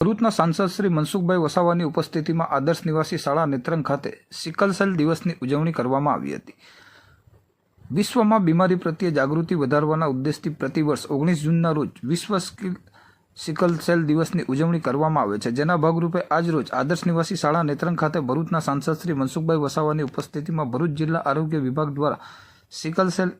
ભરૂચના સાંસદ શ્રી મનસુખભાઈ વસાવાની ઉપસ્થિતિમાં આદર્શ નિવાસી શાળા નેત્રંગ ખાતે સિકલ સેલ દિવસની ઉજવણી કરવામાં આવી હતી. વિશ્વમાં બીમારી પ્રત્યે જાગૃતિ વધારવાના ઉદ્દેશથી પ્રતિવર્ષ ઓગણીસ જૂનના રોજ વિશ્વ સ્કિલ સિકલ સેલ દિવસની ઉજવણી કરવામાં આવે છે. જેના ભાગરૂપે આજરોજ આદર્શ નિવાસી શાળા નેત્રંગ ખાતે ભરૂચના સાંસદ શ્રી મનસુખભાઈ વસાવાની ઉપસ્થિતિમાં ભરૂચ જિલ્લા આરોગ્ય વિભાગ દ્વારા સિકલ સેલ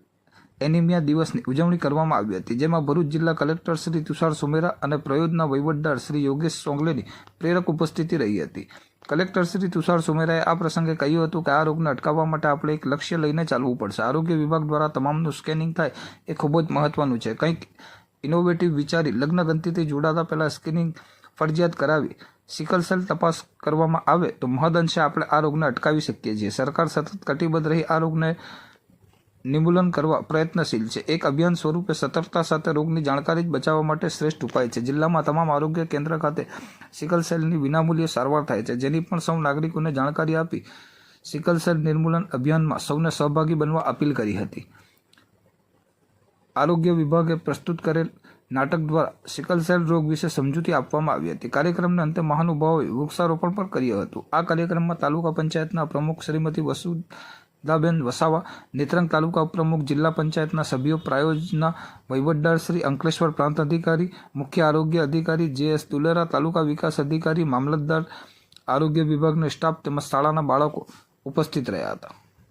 એનિમિયા દિવસની ઉજવણી કરવામાં આવી હતી, જેમાં ભરૂચ જિલ્લા કલેક્ટર શ્રી તુષાર સુમેરા અને પ્રયોજના વહીવટદાર શ્રી યોગેશ સોંગલેની પ્રેરક ઉપસ્થિતિ રહી હતી. કલેક્ટર શ્રી તુષાર સુમેરાએ આ પ્રસંગે કહ્યું હતું કે આ રોગને અટકાવવા માટે આપણે એક લક્ષ્ય લઈને ચાલવું પડશે. આરોગ્ય વિભાગ દ્વારા તમામનું સ્કેનિંગ થાય એ ખૂબ જ મહત્વનું છે. કંઈક ઇનોવેટિવ વિચારી લગ્ન ગંતિથી જોડાતા પહેલાં સ્કેનિંગ ફરજિયાત કરાવી સિકલ સેલ તપાસ કરવામાં આવે તો મહદઅંશે આપણે આ રોગને અટકાવી શકીએ છીએ. સરકાર સતત કટિબદ્ધ રહી આ રોગને નિમૂલન કરવા પ્રયત્નશીલ છે. એક અભિયાન સ્વરૂપે સતર્કતા સાથે રોગની જાણકારી જ બચાવવા માટે શ્રેષ્ઠ ઉપાય છે. જિલ્લામાં તમામ આરોગ્ય કેન્દ્ર ખાતે સિકલ સેલની વિનામૂલ્યે સારવાર થાય છે. જેની પણ સૌ નાગરિકોને જાણકારી આપી સિકલ સેલ નિર્મૂલન અભિયાનમાં સૌને સહભાગી બનવા અપીલ કરી હતી. આરોગ્ય વિભાગે પ્રસ્તુત કરેલ નાટક દ્વારા સિકલ સેલ રોગ વિશે સમજૂતી આપવામાં આવી હતી. કાર્યક્રમને અંતે મહાનુભાવોએ વૃક્ષારોપણ પણ કર્યું હતું. આ કાર્યક્રમમાં તાલુકા પંચાયતના પ્રમુખ શ્રીમતી વસુધાબેન વસાવા, નેત્રંગ તાલુકા પ્રમુખ જિલ્લા પંચાયતના સભ્યો, પ્રાયોજના વહીવટદાર શ્રી અંકલેશ્વર પ્રાંત અધિકારી, મુખ્ય આરોગ્ય અધિકારી જે એસ તુલેરા તાલુકા વિકાસ અધિકારી, મામલતદાર આરોગ્ય વિભાગનો સ્ટાફ તેમજ શાળાના બાળકો ઉપસ્થિત રહ્યા હતા.